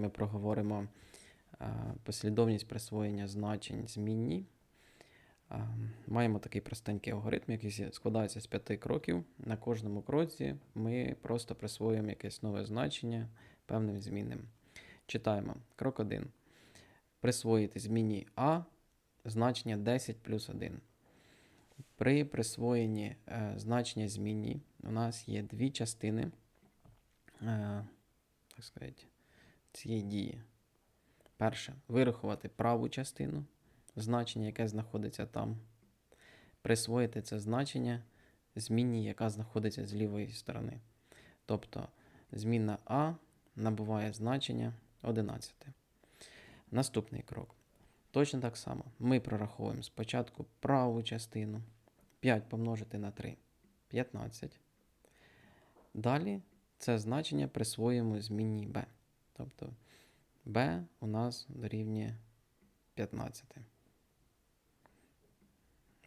Ми проговоримо е, послідовність присвоєння значень змінній. Е, Маємо такий простенький алгоритм, який складається з п'яти кроків. На кожному кроці ми просто присвоюємо якесь нове значення певним змінним. Читаємо. Крок 1. Присвоїти зміні А значення 10 плюс 1. При присвоєнні е, значення змінні у нас є дві частини е, так сказати, цієї дії. Перше, вирахувати праву частину, значення, яке знаходиться там. Присвоїти це значення змінній, яка знаходиться з лівої сторони. Тобто змінна А набуває значення 11. Наступний крок. Точно так само. Ми прораховуємо спочатку праву частину. 5 помножити на 3 15. Далі це значення присвоюємо змінній b. Тобто b у нас дорівнює 15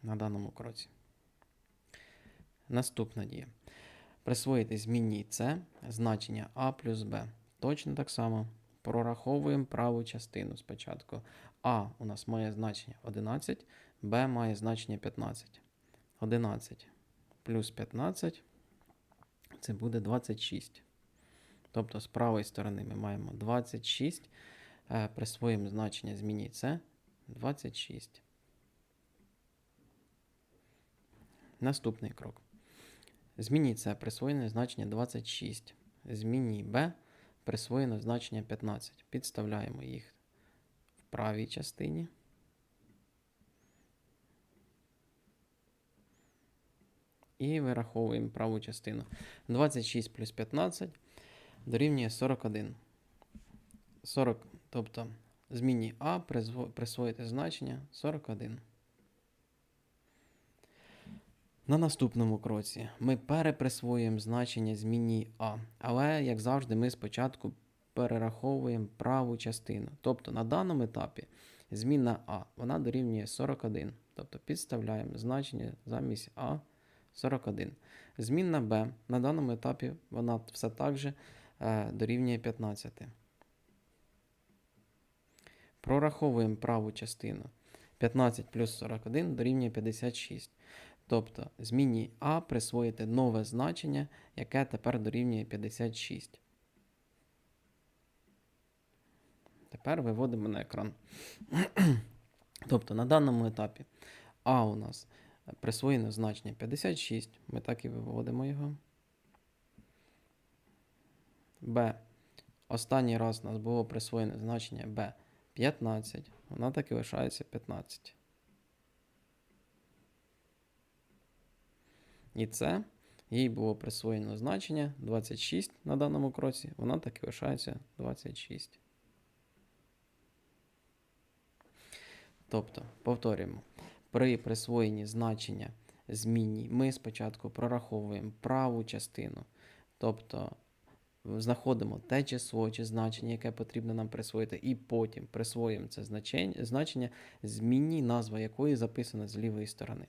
на даному кроці. Наступна дія. Присвоїти змінній c значення a плюс b. Точно так само прораховуємо праву частину спочатку. А у нас має значення 11, b має значення 15. 11 плюс 15 це буде 26. Тобто з правої сторони ми маємо 26. е, Присвоїмо значення зміні це 26. Наступний крок. Зміні це присвоєне значення 26. Зміні b присвоєно значення 15. Підставляємо їх в правій частині. І вираховуємо праву частину. 26 плюс 15 дорівнює 41. 40, тобто зміні А присвоїти значення 41. На наступному кроці ми переприсвоюємо значення змінній А. Але, як завжди, ми спочатку перераховуємо праву частину. Тобто на даному етапі змінна А вона дорівнює 41. Тобто підставляємо значення замість А 41. Змінна b на даному етапі вона все так же дорівнює 15. Прораховуємо праву частину. 15 плюс 41 дорівнює 56. Тобто змінній А присвоїти нове значення, яке тепер дорівнює 56. Тепер виводимо на екран. тобто на даному етапі А у нас присвоєно значення 56. Ми так і виводимо його. Б. Останній раз у нас було присвоєне значення B 15. Вона так і лишається 15. І це їй було присвоєно значення 26 на даному кроці. Вона так і лишається 26. Тобто, повторюємо, при присвоєнні значення змінній ми спочатку прораховуємо праву частину, тобто знаходимо те число чи значення, яке потрібно нам присвоїти, і потім присвоїмо це значення, значення змінній, назва якої записана з лівої сторони.